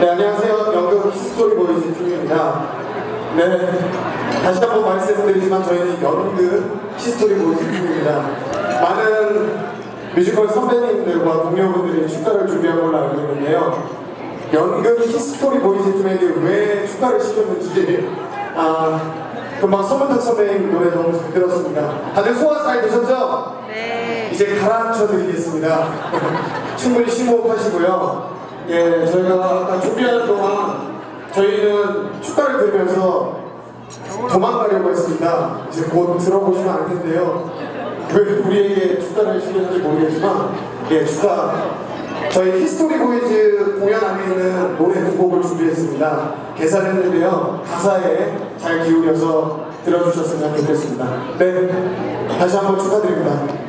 네, 안녕하세요. 연극 히스토리 보이즈 팀입니다. 네, 다시 한번 말씀드리지만 저희는 연극 히스토리 보이즈 팀입니다. 많은 뮤지컬 선배님들과 동료분들이 축가를 준비한 걸로 알고 있는데요. 연극 히스토리 보이즈 팀에게 왜 축가를 시켰는지 아, 금방 손문탁 선배님 노래 너무 잘 들었습니다. 다들 소화 잘 되셨죠? 네. 이제 가라앉혀 드리겠습니다. 충분히 심호흡하시고요. 예, 저희가 준비하는 동안 저희는 축가를 들으면서 도망가려고 했습니다. 이제 곧 들어보시면 알 텐데요. 왜 우리에게 축가를 시켰는지 모르겠지만, 예, 축가. 저희 히스토리 보이즈 공연 안에 있는 노래 두 곡을 준비했습니다. 계산했는데요. 가사에 잘 기울여서 들어주셨으면 좋겠습니다. 네, 다시 한번 축하드립니다.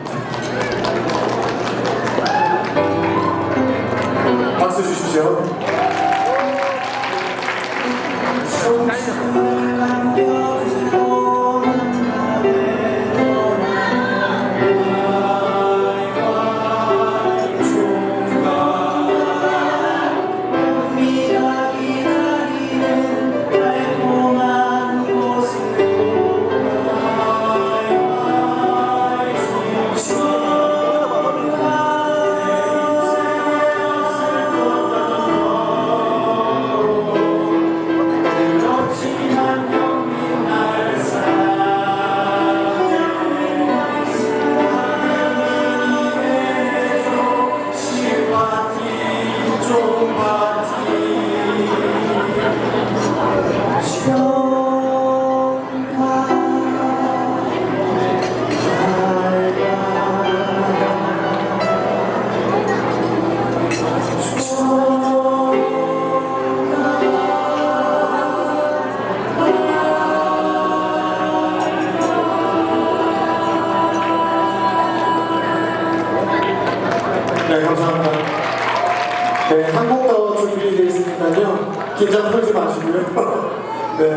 감사합니다. 긴장 풀지 마시고요. 네.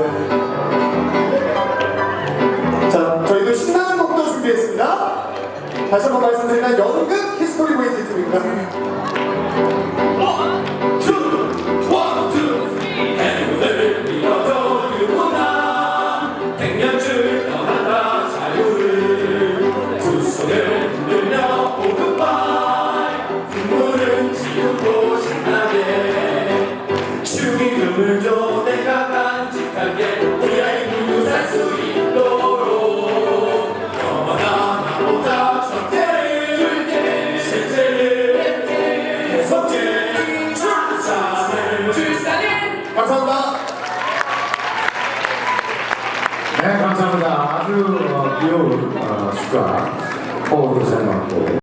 자, 저희도 신나는 곡도 준비했습니다. 다시 한번 말씀드리면 연극 히스토리 보이즈 팀입니다. 줘. 내가 간직하게 우리 아이 부유 살수 있도록 나보다 줄게. 출산을 출산을 감사합니다. 네, 감사합니다. 아주 어, 귀여운 어, 축가 호흡도 잘 맞고